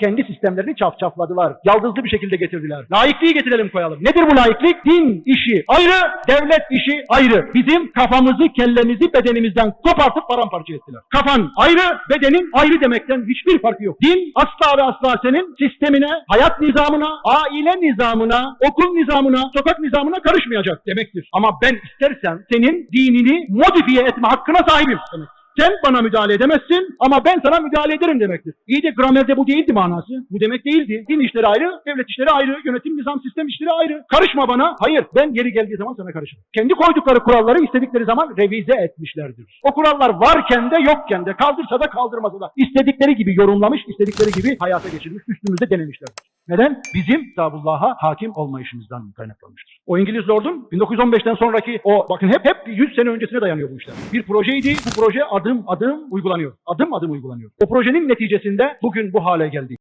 Kendi sistemlerini çafçafladılar. Yaldızlı bir şekilde getirdiler. Laikliği getirelim koyalım. Nedir bu laiklik? Din işi ayrı, devlet işi ayrı. Bizim kafamızı, kellemizi bedenimizden kopartıp paramparça ettiler. Kafan ayrı, bedenin ayrı demekten hiçbir farkı yok. Din asla ve asla senin sistemine, hayat nizamına, aile nizamına, okul nizamına, sokak nizamına karışmayacak demektir. Ama ben istersen senin dinini modifiye etme hakkına sahibim demek. Sen bana müdahale edemezsin ama ben sana müdahale ederim demektir. İyi de gramerde bu değildi manası. Bu demek değildi. Din işleri ayrı, devlet işleri ayrı, yönetim, nizam, sistem işleri ayrı. Karışma bana. Hayır, ben yeri geldiği zaman sana karışırım. Kendi koydukları kuralları istedikleri zaman revize etmişlerdir. O kurallar varken de yokken de kaldırsa da kaldırmasa da istedikleri gibi yorumlamış, istedikleri gibi hayata geçirmiş, üstümüzde denemişlerdir. Neden? Bizim Kitabullah'a hakim olmayışımızdan kaynaklanmıştır. O İngiliz lordun 1915'ten sonraki o bakın hep hep 100 sene öncesine dayanıyor bu işler. Bir projeydi. Bu proje adım adım uygulanıyor. Adım adım uygulanıyor. O projenin neticesinde bugün bu hale geldi.